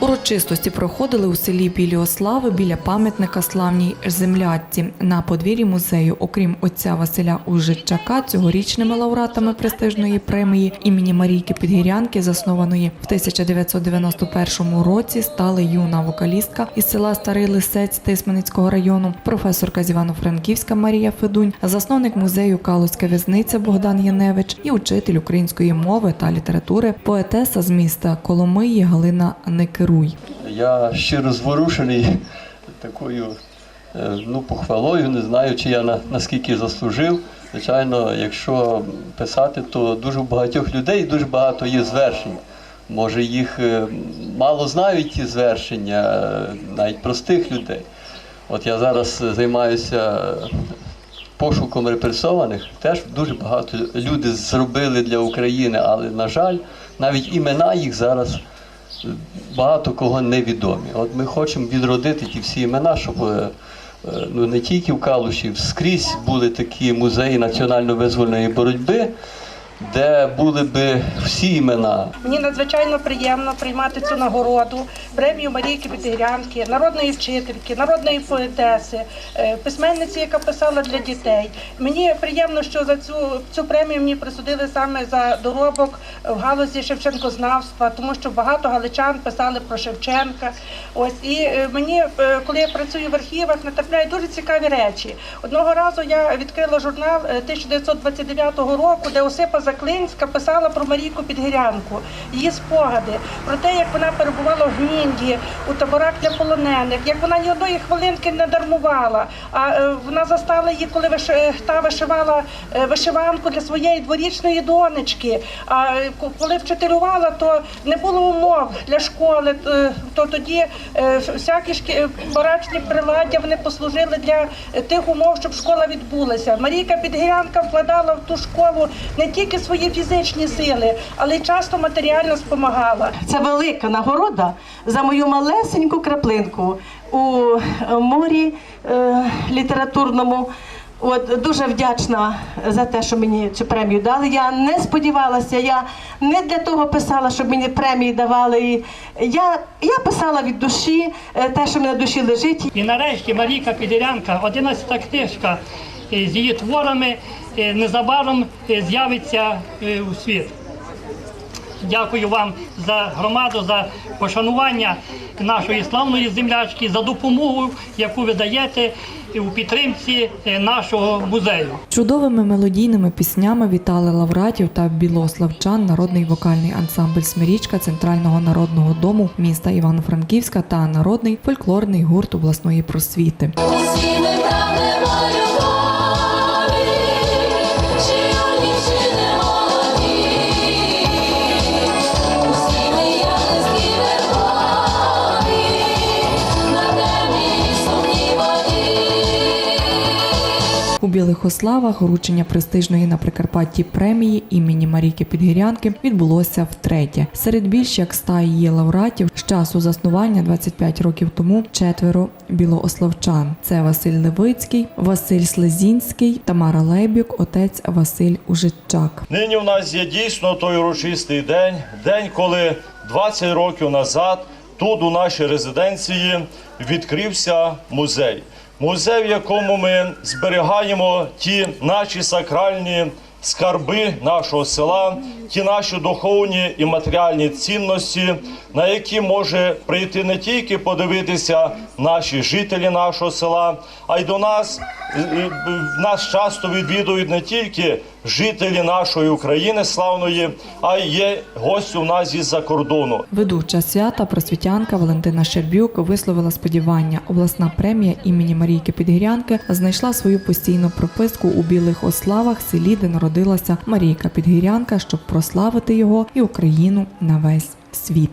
Урочистості проходили у селі Білі Ослави біля пам'ятника славній землятці. На подвір'ї музею, окрім отця Василя Ужичака, цьогорічними лауреатами престижної премії імені Марійки Підгірянки, заснованої в 1991 році, стали юна вокалістка із села Старий Лисець Тисменицького району, професорка з Івано-Франківська Марія Федунь, засновник музею Калузька в'язниця Богдан Яневич і учитель української мови та літератури, поетеса з міста Коломиї Галина Некеруй. Я щиро зворушений такою е, ну, похвалою. Не знаю, чи я на, наскільки заслужив. Звичайно, якщо писати, то дуже багатьох людей дуже багато є звершень. Може, їх е, мало знають ті звершення, е, навіть простих людей. От я зараз займаюся пошуком репресованих. Теж дуже багато люди зробили для України, але, на жаль, навіть імена їх зараз багато кого невідомі. От ми хочемо відродити ті всі імена, щоб е, е, ну, не тільки в Калуші, скрізь були такі музеї національно-визвольної боротьби, де були би всі імена. Мені надзвичайно приємно приймати цю нагороду, премію Марійки Підгірянки, народної вчительки, народної поетеси, е, письменниці, яка писала для дітей. Мені приємно, що за цю, цю премію мені присудили саме за доробок в галузі Шевченкознавства, тому що багато галичан писали про Шевченка. Ось і е, мені, е, коли я працюю в архівах, натрапляють дуже цікаві речі. Одного разу я відкрила журнал е, 1929 року, де Осипа Заклинська писала про Марійку Підгірянку, її спогади, про те, як вона перебувала в Гмінді, у таборах для полонених, як вона ні одної хвилинки не дармувала. А е, вона застала її, коли виш- та вишивала е, вишиванку для своєї дворічної донечки. А е, коли вчителювала, то не було умов для школи. е, То тоді е, всякі шкі- барачні приладдя вони послужили для е, тих умов, щоб школа відбулася. Марійка Підгірянка вкладала в ту школу не тільки свої фізичні сили, але часто матеріально спомагала. Це велика нагорода за мою малесеньку краплинку у е, морі е, літературному. От дуже вдячна за те, що мені цю премію дали. Я не сподівалася, я не для того писала, щоб мені премії давали. Я, я писала від душі е, те, що мені на душі лежить. І нарешті Марійка Підірянка, 11 книжка з її творами, е, незабаром е, з'явиться е, у світ. Дякую вам за громаду, за пошанування нашої славної землячки, за допомогу, яку ви даєте у підтримці е, нашого музею. Чудовими мелодійними піснями вітали лауреатів та білославчан народний вокальний ансамбль Смирічка Центрального народного дому міста Івано-Франківська та народний фольклорний гурт обласної просвіти. У Білих Ославах вручення престижної на Прикарпатті премії імені Марійки Підгірянки відбулося втретє. Серед більш як ста її лауреатів з часу заснування 25 років тому четверо білоославчан. Це Василь Левицький, Василь Слезінський, Тамара Лейбюк, отець Василь Ужичак. Нині в нас є дійсно той урочистий день, день, коли 20 років назад тут, у нашій резиденції, відкрився музей. Музей, в якому ми зберігаємо ті наші сакральні скарби нашого села, ті наші духовні і матеріальні цінності, на які може прийти не тільки подивитися наші жителі нашого села, а й до нас нас часто відвідують не тільки жителі нашої України славної, а є гості у нас із-за кордону. Ведуча свята просвітянка Валентина Щербюк висловила сподівання. Обласна премія імені Марійки Підгірянки знайшла свою постійну прописку у Білих Ославах, селі, де народилася Марійка Підгірянка, щоб прославити його і Україну на весь світ.